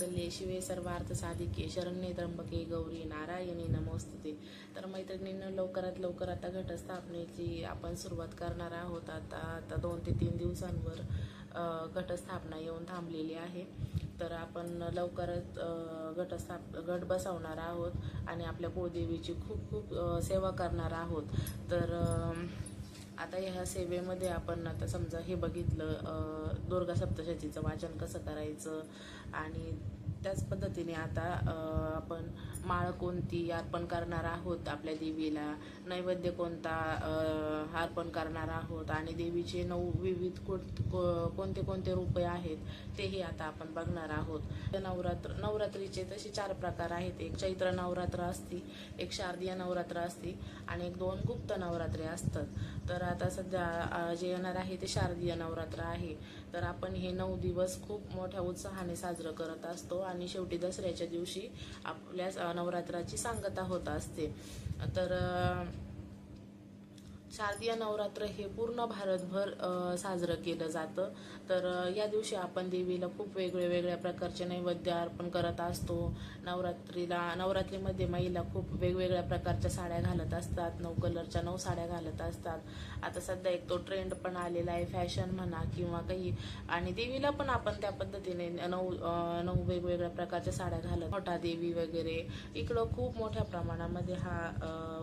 मांगल्ये शिवे सर्वार्थ साधिके शरण्ये त्र्यंबके गौरी नारायणी नमोस्तुते. तर मैत्रिणींना लवकरात लवकर आता घटस्थापनेची आपण सुरुवात करणार आहोत. आता आता दोन ते तीन दिवसांवर घटस्थापना येऊन थांबलेली आहे. तर आपण लवकरच घटस्थाप घट बसवणार आहोत आणि आपल्या कुळदेवीची खूप खूप सेवा करणार आहोत. तर आता ह्या सेवेमध्ये आपण आता समजा हे बघितलं दुर्गा सप्तशतीचं वाचन कसं करायचं आणि त्याच पद्धतीने आता आपण माळ कोणती अर्पण करणार आहोत आपल्या देवीला नैवेद्य कोणता अर्पण करणार आहोत आणि देवीचे नऊ विविध कोणते कोणते रूपे आहेत तेही आता आपण बघणार आहोत. नवरात्र नवरात्रीचे तसे चार प्रकार आहेत. एक चैत्र नवरात्र असती एक शारदीय नवरात्र असती आणि एक दोन गुप्त नवरात्रे असतात. तर आता सध्या जे येणार आहे ते शारदीय नवरात्र आहे. तर आपण हे नऊ दिवस खूप मोठ्या उत्साहाने साजरं करत असतो आणि शेवटी दसऱ्याच्या दिवशी आपल्या नवरात्राची सांगता होत असते. तर शारदीय नवरात्र हे पूर्ण भारतभर साजरं केलं जातं. तर या दिवशी आपण देवीला खूप वेगळ्या वेगळ्या प्रकारचे नैवेद्य अर्पण करत असतो. नवरात्रीला नवरात्रीमध्ये महिला खूप वेगवेगळ्या प्रकारच्या साड्या घालत असतात. नऊ कलरच्या नऊ साड्या घालत असतात. आता सध्या एक तो ट्रेंड पण आलेला आहे फॅशन म्हणा किंवा काही. आणि देवीला पण आपण त्या पद्धतीने नऊ नऊ वेगवेगळ्या प्रकारच्या साड्या घालत. मोठा देवी वगैरे. इकडं खूप मोठ्या प्रमाणामध्ये हा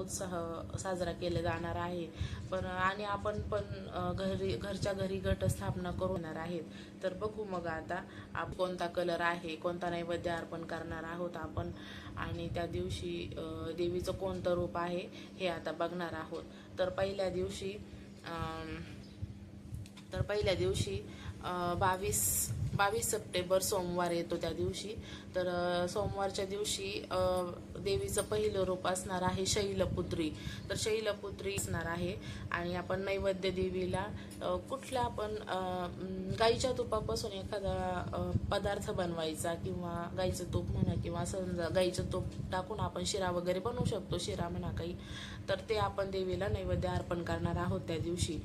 उत्साह साजरा केला जाणार आहे. पण आणि आपण पण घरी घरच्या घरी गट स्थापना करू येणार आहेत. तर बघू मग आता आप कोणता कलर आहे कोणता नैवेद्य अर्पण करणार आहोत आपण. आणि त्या दिवशी देवीचं कोणतं रूप आहे हे आता बघणार आहोत. तर पहिल्या दिवशी तर पहिल्या दिवशी बावीस बावीस सप्टेंबर सोमवार येतो त्या दिवशी. तर सोमवारच्या दिवशी देवीचं पहिलं रूप असणार आहे शैलपुत्री. तर शैलपुत्री असणार आहे आणि आपण नैवेद्य देवीला कुठल्या आपण गाईच्या तुपापासून एखादा पदार्थ बनवायचा किंवा गाईचं तूप म्हणा किंवा समजा गाईचं तूप टाकून आपण शिरा वगैरे बनवू शकतो शिरा म्हणा काही. तर ते आपण देवीला नैवेद्य अर्पण करणार आहोत त्या दिवशी.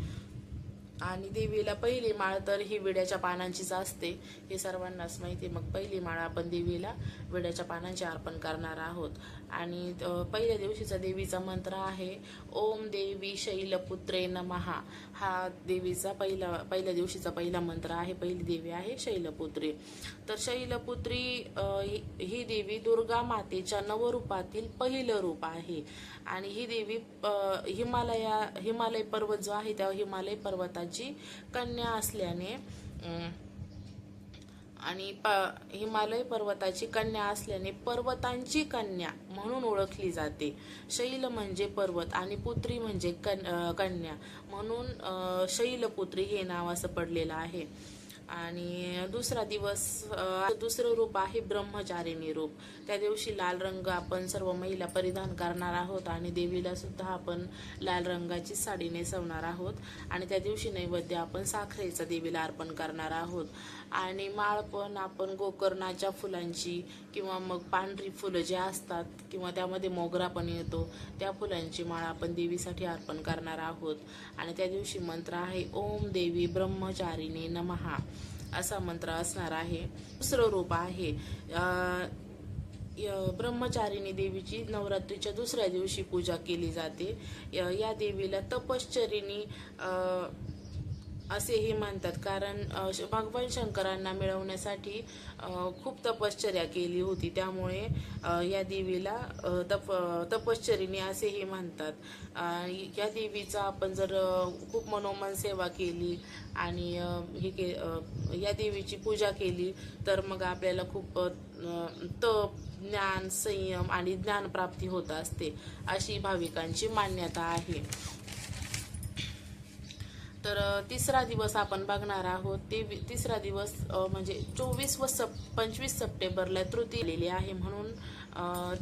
आणि देवीला पहिली माळ तर ही विड्याच्या पानांचीच असते. हे सर्वांनाच माहिती मग पहिली माळ आपण देवीला विड्याच्या पानांची अर्पण करणार आहोत. आणि पहिल्या दिवशीचा देवीचा मंत्र आहे ओम देवी शैलपुत्रे नमहा हा देवीचा पहिला पहिल्या दिवशीचा पहिला मंत्र आहे पहिली देवी आहे शैलपुत्री. तर शैलपुत्री ही देवी दुर्गा मातेच्या नवरूपातील पहिलं रूप आहे. आणि ही देवी हिमालया हिमालय पर्वत जो आहे त्या हिमालय पर्वता पर्वताची कन्या असल्याने आणि प हिमालय पर्वताची कन्या असल्याने पर्वतांची कन्या म्हणून ओळखली जाते. शैल म्हणजे पर्वत आणि पुत्री म्हणजे कन कन्या म्हणून शैलपुत्री हे नाव असं पडलेलं आहे. आणि दुसरा दिवस दुसरं रूप आहे ब्रह्मचारिणी रूप. त्या दिवशी लाल रंग आपण सर्व महिला परिधान करणार आहोत आणि देवीला सुद्धा आपण लाल रंगाची साडी नेसवणार आहोत. आणि त्या दिवशी नैवेद्य आपण साखरेचा देवीला अर्पण करणार आहोत. आणि माळ पण आपण गोकर्णाच्या फुलांची किंवा मग पांढरी फुलं जे असतात किंवा त्यामध्ये मोगरा पण येतो त्या फुलांची माळ आपण देवीसाठी अर्पण करणार आहोत. आणि त्या दिवशी मंत्र आहे ओम देवी ब्रह्मचारिणी नमहा. असा मंत्र असणार आहे. दुसरं रूप आहे. अं, ब्रह्मचारिणी देवीची नवरात्रीच्या दुसऱ्या दिवशी पूजा केली जाते. या देवीला तपश्चरिणी अं, असेही म्हणतात. कारण भगवान शंकरांना मिळवण्यासाठी खूप तपश्चर्या केली होती. त्यामुळे या देवीला तप तपश्चरीने असेही म्हणतात. या देवीचा आपण जर खूप मनोमन सेवा केली आणि हे के या देवीची पूजा केली तर मग आपल्याला खूप तप ज्ञान संयम आणि ज्ञानप्राप्ती होत असते अशी भाविकांची मान्यता आहे. तर तिसरा दिवस आपण बघणार आहोत. ते तिसरा दिवस म्हणजे चोवीस व सप पंचवीस सप्टेंबरला तृती आलेली आहे म्हणून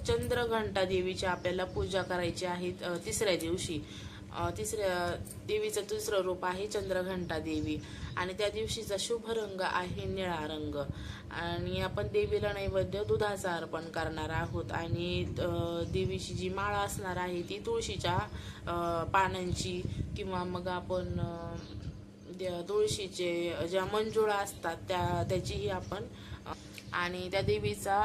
चंद्रघंटा देवीची आपल्याला पूजा करायची आहे तिसऱ्या दिवशी. तिसऱ्या देवीचं तिसरं रूप आहे चंद्रघंटा देवी. आणि त्या दिवशीचा शुभ रंग आहे निळा रंग. आणि आपण देवीला नैवेद्य दुधाचा अर्पण करणार आहोत. आणि देवीची जी माळ असणार आहे ती तुळशीच्या पानांची किंवा मग आपण तुळशीचे ज्या मंजुळा असतात त्या त्याचीही आपण आणि त्या देवीचा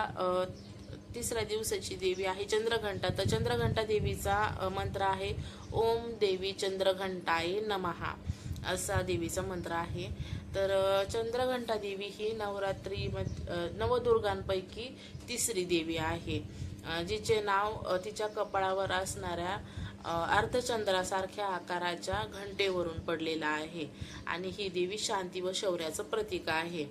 तिसऱ्या दिवसाची देवी आहे चंद्रघंटा. तर चंद्रघंटा देवीचा मंत्र आहे ओम देवी चंद्रघंटाय नमहा असा देवीचा मंत्र आहे. तर चंद्रघंटा देवी ही नवरात्री नवदुर्गांपैकी तिसरी देवी आहे. जिचे नाव तिच्या कपाळावर असणाऱ्या अर्धचंद्रासारख्या आकाराच्या घंटेवरून पडलेला आहे. आणि ही देवी शांती व शौर्याचं प्रतीक आहे.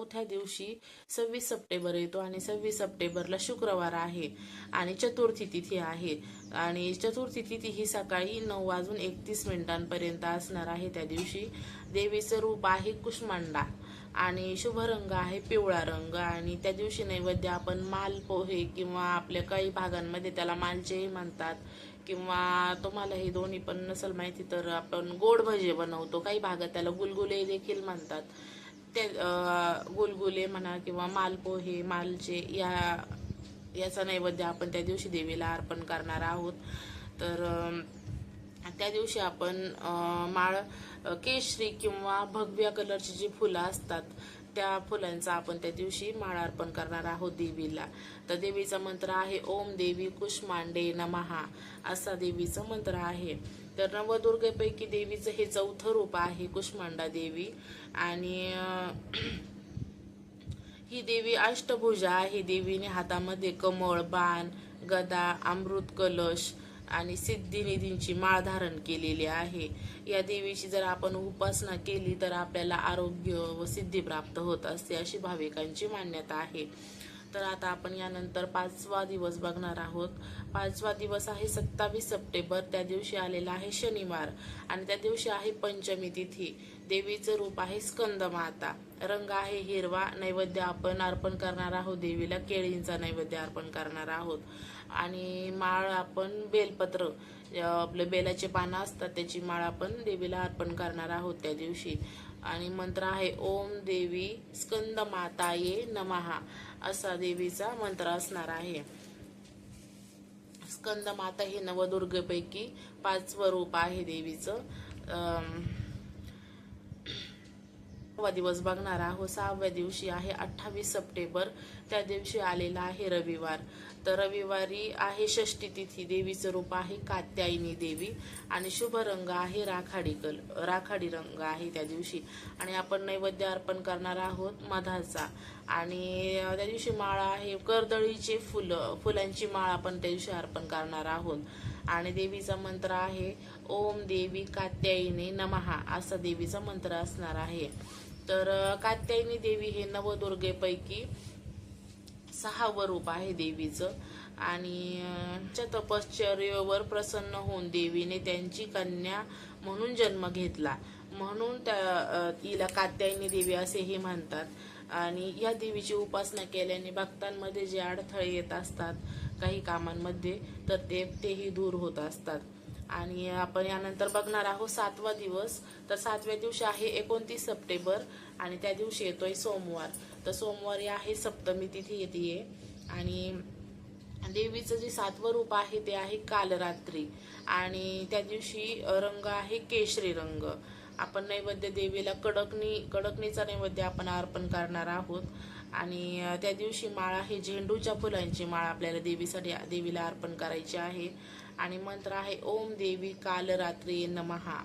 चौथ्या दिवशी सव्वीस सप्टेंबर येतो आणि सव्वीस सप्टेंबरला शुक्रवार आहे आणि चतुर्थी तिथी आहे. आणि चतुर्थी तिथी ही सकाळी नऊ वाजून एकतीस मिनिटांपर्यंत असणार आहे. त्या दिवशी देवीचं रूप आहे कुष्मांडा आणि शुभ रंग आहे पिवळा रंग आणि त्या दिवशी नैवेद्य आपण माल पोहे किंवा आपल्या काही भागांमध्ये त्याला मालचेही म्हणतात किंवा तुम्हाला हे दोन्ही पण नसेल माहिती तर आपण गोड भजे बनवतो. काही भागात त्याला गुलगुले देखील म्हणतात. ते गुलगुले म्हणा किंवा मालपोहे मालचे या याचा नैवेद्य आपण त्या दिवशी देवीला अर्पण करणार आहोत. तर त्या दिवशी आपण माळ केशरी किंवा भगव्या कलरची जी फुलं असतात त्या फुलांचा आपण त्या दिवशी माळ अर्पण करणार आहोत देवीला. तर देवीचा मंत्र आहे ओम देवी कुष्मांडे नमहा. असा देवीचा मंत्र आहे. तर नवदुर्गेपैकी देवीचं हे चौथं रूप आहे कुष्मांडा देवी. आणि ही देवी अष्टभुजा आहे. देवीने हातामध्ये कमळ बाण गदा अमृत कलश आणि सिद्धिनिधींची माळ धारण केलेली आहे. या देवीची जर आपण उपासना केली तर आपल्याला आरोग्य व सिद्धी प्राप्त होत असते अशी भाविकांची मान्यता आहे. तर आता आपण यानंतर पाचवा दिवस बघणार आहोत. पाचवा दिवस आहे सत्तावीस सप्टेंबर. त्या दिवशी आलेला आहे शनिवार आणि त्या दिवशी आहे पंचमी तिथी. देवीचं रूप आहे स्कंद माता. रंग आहे हिरवा. नैवेद्य आपण अर्पण करणार आहोत. देवीला केळींचा नैवेद्य अर्पण करणार आहोत. आणि माळ आपण बेलपत्र आपलं आपले बेलाचे पानं असतात त्याची माळ आपण देवीला अर्पण करणार आहोत त्या दिवशी. आणि मंत्र आहे ओम देवी स्कंद माताये नमहा. असा देवीचा मंत्र असणार आहे. स्कंद माता हे नवदुर्गपैकी पाचवं रूप आहे देवीचं. दिवस बघणार आहोत. सहाव्या दिवशी आहे अठ्ठावीस सप्टेंबर. त्या दिवशी आलेला आहे रविवार. तर रविवारी आहे षष्टी तिथी. देवीचं रूप आहे कात्यायनी देवी आणि शुभ रंग आहे राखाडी कल राखाडी रंग आहे त्या दिवशी. आणि आपण नैवेद्य अर्पण करणार आहोत मधाचा. आणि त्या दिवशी माळा आहे. कर्दळीचे फुलं फुलांची माळ आपण त्या दिवशी अर्पण करणार आहोत. आणि देवीचा मंत्र आहे ओम देवी कात्यायनी नमहा असा देवीचा मंत्र असणार आहे. तर कात्यायनी देवी हे नवदुर्गेपैकी सहावं रूप आहे देवीचं. आणि अं, तपश्चर्येवर प्रसन्न होऊन देवीने त्यांची कन्या म्हणून जन्म घेतला. म्हणून त्या तिला कात्यायनी देवी असेही म्हणतात. आणि या देवीची उपासना केल्याने भक्तांमध्ये जे अडथळे येत असतात काही कामांमध्ये तर ते तेही दूर होत असतात. आणि आपण यानंतर बघणार आहोत सातवा दिवस. तर सातव्या दिवशी आहे एकोणतीस सप्टेंबर आणि त्या दिवशी येतोय सोमवार. तर सोमवारी आहे सप्तमी तिथी येते आणि देवीचं जे सातवं रूप आहे ते आहे कालरात्री. आणि त्या दिवशी रंग आहे केशरी रंग. आपण नैवेद्य देवीला कडकणी कडकणीचा नैवेद्य आपण अर्पण करणार आहोत. आणि त्या दिवशी माळ आहे झेंडूच्या फुलांची माळ आपल्याला देवीसाठी देवीला अर्पण करायची आहे. आणि मंत्र आहे ओम देवी कालरात्री नमहा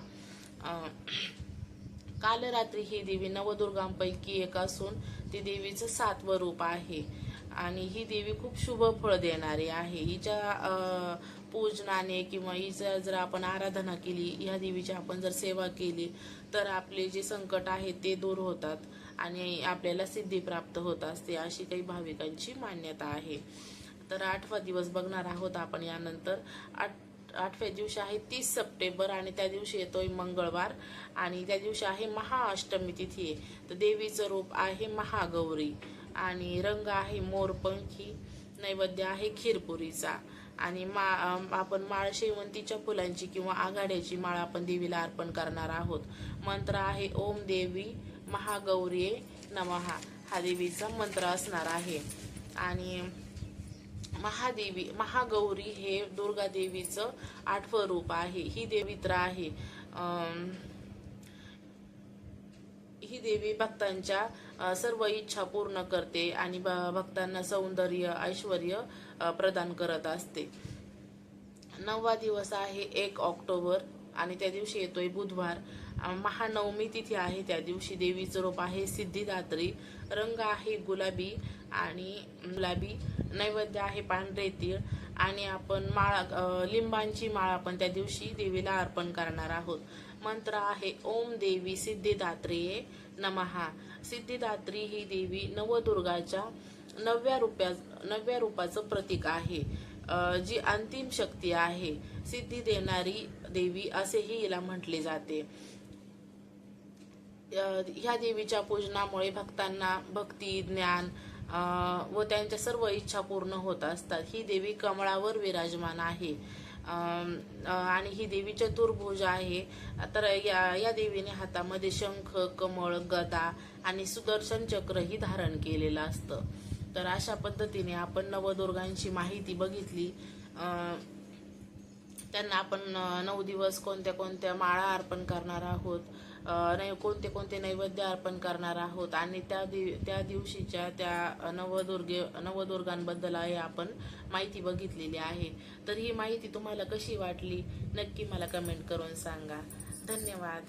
काल रात्री ही देवी नवदुर्गांपैकी एक असून ती देवीचं सातवं रूप आहे. आणि ही देवी खूप शुभ फळ देणारी आहे. हिच्या पूजनाने किंवा हिचं जर आपण आराधना केली ह्या देवीची आपण जर सेवा केली तर आपले जे संकट आहे ते दूर होतात आणि आपल्याला सिद्धी प्राप्त होत असते अशी काही भाविकांची मान्यता आहे. तर आठवा दिवस बघणार आहोत आपण यानंतर. आठ आठव्या दिवशी आहे तीस सप्टेंबर आणि त्या दिवशी येतोय मंगळवार. आणि त्या दिवशी आहे महाअष्टमी तिथी. आहे तर देवीचं रूप आहे महागौरी. आणि रंग आहे मोरपंखी. नैवेद्य आहे खीरपुरीचा. आणि मा आपण माळ शेवंतीच्या फुलांची किंवा आघाड्याची माळ आपण देवीला अर्पण करणार आहोत. मंत्र आहे ओम देवी महागौरी नमहा हा देवीचा मंत्र असणार आहे. आणि महादेवी महागौरी हे दुर्गा देवीचं आठवं रूप आहे. ही देवित्र आहे. ही देवी भक्तांच्या सर्व इच्छा पूर्ण करते आणि भक्तांना सौंदर्य ऐश्वर प्रदान करत असते. नववा दिवस आहे एक ऑक्टोबर आणि त्या दिवशी येतोय बुधवार. महानवमी तिथी आहे. त्या दिवशी देवीचं रूप आहे. सिद्धिदात्री रंग आहे गुलाबी आणि गुलाबी नैवेद्य आहे पांढरे तीळ आणि आपण माळा लिंबांची माळ आपण त्या दिवशी देवीला अर्पण करणार आहोत. मंत्र आहे ओम देवी सिद्धिदात्रेये नमहा सिद्धिदात्री ही देवी नवदुर्गाच्या नवव्या रुपया नवव्या रूपाचं प्रतीक आहे. जी अंतिम शक्ती आहे. सिद्धी देणारी देवी असेही हिला म्हटले जाते. ह्या देवीच्या पूजनामुळे भक्तांना भक्ती ज्ञान व त्यांच्या सर्व इच्छा पूर्ण होत असतात. ही देवी कमळावर विराजमान आहे. आणि ही देवी चतुर्भुज आहे. तर या या देवीने हातामध्ये शंख कमळ गदा आणि सुदर्शन चक्रही धारण केलेलं असतं. तर अशा पद्धतीने आपण नवदुर्गांची माहिती बघितली. त्यांना आपण नऊ दिवस कोणत्या कोणत्या माळा अर्पण करणार आहोत नाही नै कोणते कोणते नैवेद्य अर्पण करणार आहोत आणि त्या दिव त्या दिवशीच्या त्या नवदुर्गे नवदुर्गांबद्दल आहे आपण माहिती बघितलेली आहे. तर ही माहिती तुम्हाला कशी वाटली? नक्की मला कमेंट करून सांगा. धन्यवाद.